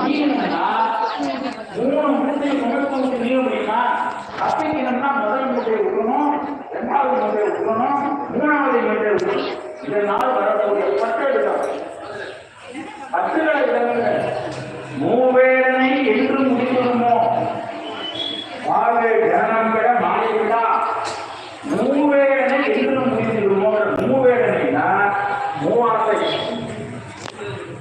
நீங்கன்னா மூணு மூட்டை முகத்துக்கு நீள முடியுமா அப்பிக்கணும்னா முதல் மூட்டையை விடணும் ரெண்டாவது மூட்டையை விடணும் மூணாவது மூட்டையை விடணும் இதனால் வரக்கூடிய பத்து இடம் பத்துகளை இடங்கள் மூவேடனை என்று முடிவுமோ வாழ்வே ஜனனம் விட மாலை விடா மூவேடனை என்று முடிவுமோ மூவேடனைனா மூவாசை.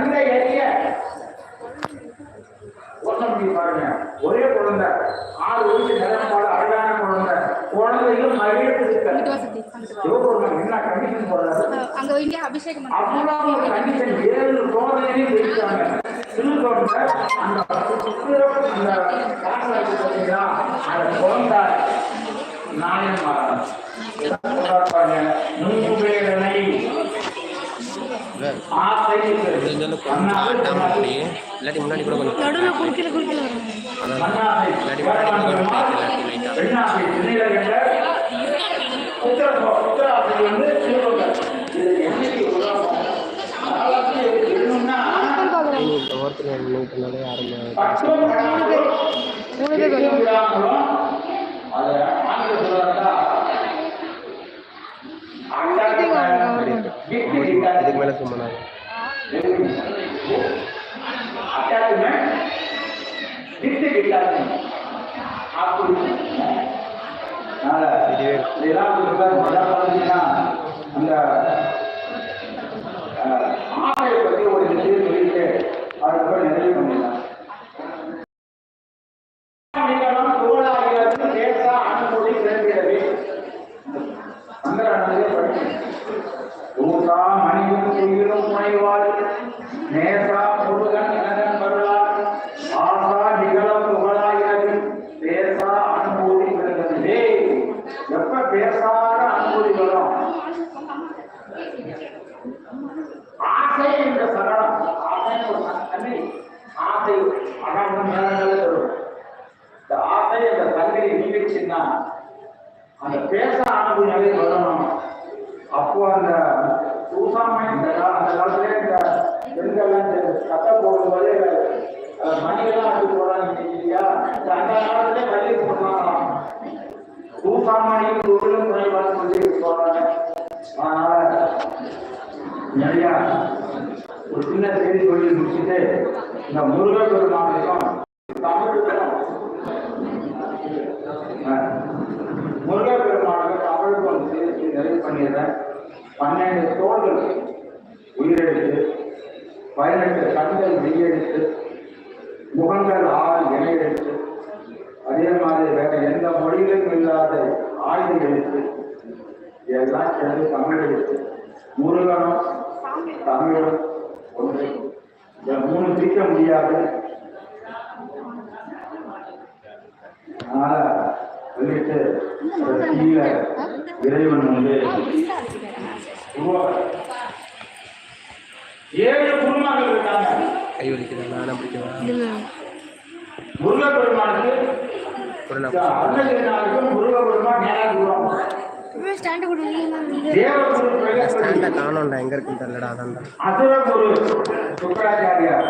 அறிய. ஒன்றும் பாருங்க. ஒரே குழந்தை. ஆறு வயசு அழகான குழந்தை. குழந்தையும் வா. சிவபெருமான் என்ன கண்டிஷன் போடுறாரு? அங்க அபிஷேகம் அவ்வளவு கண்டிஷன் ஏழு சோதனையும் திருத்தொண்டர் அந்த அந்த அந்த குழந்தை. நாயம் ஆட்டாம அப்படி இல்லாட்டி முன்னாடி கூட கொஞ்சம் நடுவில் குறுக்கில குறுக்கில வரும் இல்லாட்டி முன்னாடி கூட கொஞ்சம் ஓரத்தில் நின்றுனாலே ஆரம்பம் இதுக்கு மேலே சும்மா அட்டாச்மெண்ட் உயிரும் முனைவாள் நேசா முருகன் எனதன் வருளார் ஆசா நிகழ புகழாயிரவி பேசா அனுபூதி பிறக்கிறது எப்ப பேசாத அனுபூதி வரும்? ஆசை என்ற சரணம். ஆசை ஒரு தன்மை. ஆசை அழகான நேரங்களில் வரும். இந்த ஆசை அந்த தன்மையை நீடிச்சுன்னா அந்த பேச அனுபவ வரணும். அப்போ அந்த சூசாமை இந்த அந்த காலத்துல இந்த இந்த மணியெல்லாம் அடி இல்லையா அந்த காலத்துல பள்ளி குறைவாக சொல்லி அதனால நிறையா ஒரு சின்ன செய்தி சொல்லி முடிச்சுட்டு இந்த முருகப் பெருமானுக்கும் தமிழுக்கும் முருகப்பெருமானுக்கு தமிழுக்கு ஒரு சேர்த்து நிறைவு பண்ணிடுறேன். பன்னெண்டு தோள்கள் உயிரெழுத்து பதினெட்டு கண்கள் மெய்யெழுத்து முகங்கள் ஆறு இணையெழுத்து அதே மாதிரி வேற எந்த மொழியிலும் இல்லாத ஆயுதம் எடுத்து இதெல்லாம் சேர்ந்து தமிழ் எடுத்து முருகனும் தமிழும் ஒன்று. இந்த மூணு பிரிக்க முடியாது. அதனால சொல்லிட்டு கீழே இறைவன் வந்து உருவா- ஏழு குருமார்கள் இருக்காங்க. கை நானே தூரம் எங்கே இருக்குன்னு தெரியலடா அசுரகுரு சுக்கராச்சாரியார்.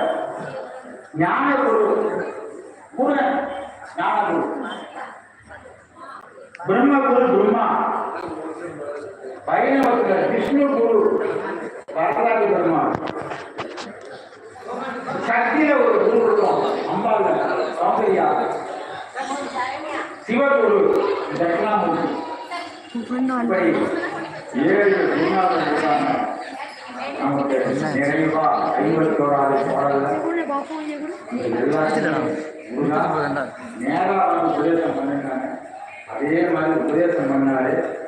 ஞானகுரு குரு ஞானகுரு. பிரம்மகுரு பிரம்மா. வைணவத்துல விஷ்ணு குரு. வரலாறு பெருமாள். சக்தியில ஒரு குரு இருக்கும் அம்பாள் சௌந்தர்யா. சிவகுரு. தட்சிணாமூர்த்தி. இப்படி ஏழு குருநாதர் இருக்காங்க. நமக்கு நிறைவா ஐம்பத்தோராது பாடல்ல. நேரா வந்து உபதேசம் பண்ணிருக்காங்க. அதே மாதிரி உபதேசம் பண்ணாலே